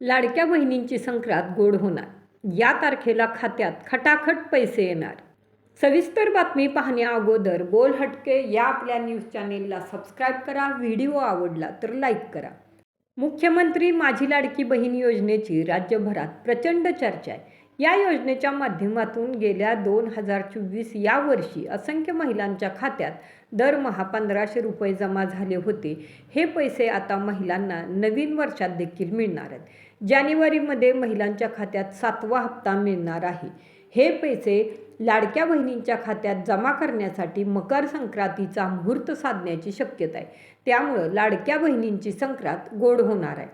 लाडक्या बहिणींची संक्रांत गोड होणार. या तारखेला खात्यात खटाखट पैसे येणार. सविस्तर बातमी पाहण्या अगोदर हटके या आपल्या न्यूज चॅनेलला सबस्क्राईब करा व्हिडिओ आवडला तर लाईक करा. मुख्यमंत्री माझी लाडकी बहीण योजनेची राज्यभरात प्रचंड चर्चा आहे. या योजनेच्या माध्यमातून गेल्या दोन हजार चोवीस या वर्षी असंख्य महिलांच्या खात्यात दरमहा पंधराशे रुपये जमा झाले होते. हे पैसे आता महिलांना नवीन वर्षात देखील मिळणार आहेत. जानेवारीमध्ये महिलांच्या खात्यात सातवा हप्ता मिळणार आहे. हे पैसे लाडक्या बहिणींच्या खात्यात जमा करण्यासाठी मकर संक्रांतीचा मुहूर्त साधण्याची शक्यता आहे. त्यामुळं लाडक्या बहिणींची संक्रांत गोड होणार आहे.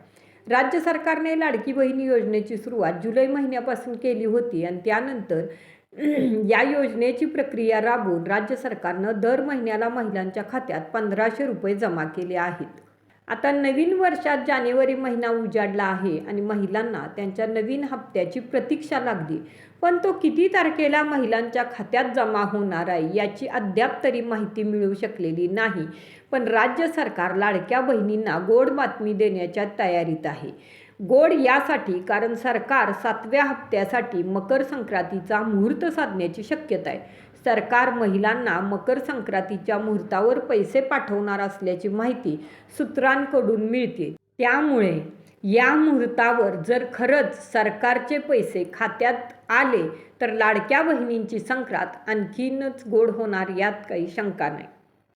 राज्य सरकारने लाडकी बहिणी योजनेची सुरुवात जुलै महिन्यापासून केली होती आणि त्यानंतर या योजनेची प्रक्रिया राबवून राज्य सरकारनं दर महिन्याला महिलांच्या खात्यात पंधराशे रुपये जमा केले आहेत. आता नवीन वर्षात जानेवारी महिना उजाडला आहे आणि महिलांना त्यांच्या नवीन हप्त्याची प्रतीक्षा लागली. पण तो किती तारखेला महिलांच्या खात्यात जमा होणार आहे याची अद्याप तरी माहिती मिळू शकलेली नाही. पण राज्य सरकार लाडक्या बहिणींना गोड बातमी देण्याच्या तयारीत आहे. गोड यासाठी कारण सरकार सातव्या हप्त्यासाठी मकर संक्रांतीचा मुहूर्त साधण्याची शक्यता आहे. सरकार महिलांना मकर संक्रांतीच्या मुहूर्तावर पैसे पाठवणार असल्याची माहिती सूत्रांकडून मिळते. त्यामुळे या मुहूर्तावर जर खरंच सरकारचे पैसे खात्यात आले तर लाडक्या बहिणींची संक्रांत आणखीनच गोड होणार यात काही शंका नाही.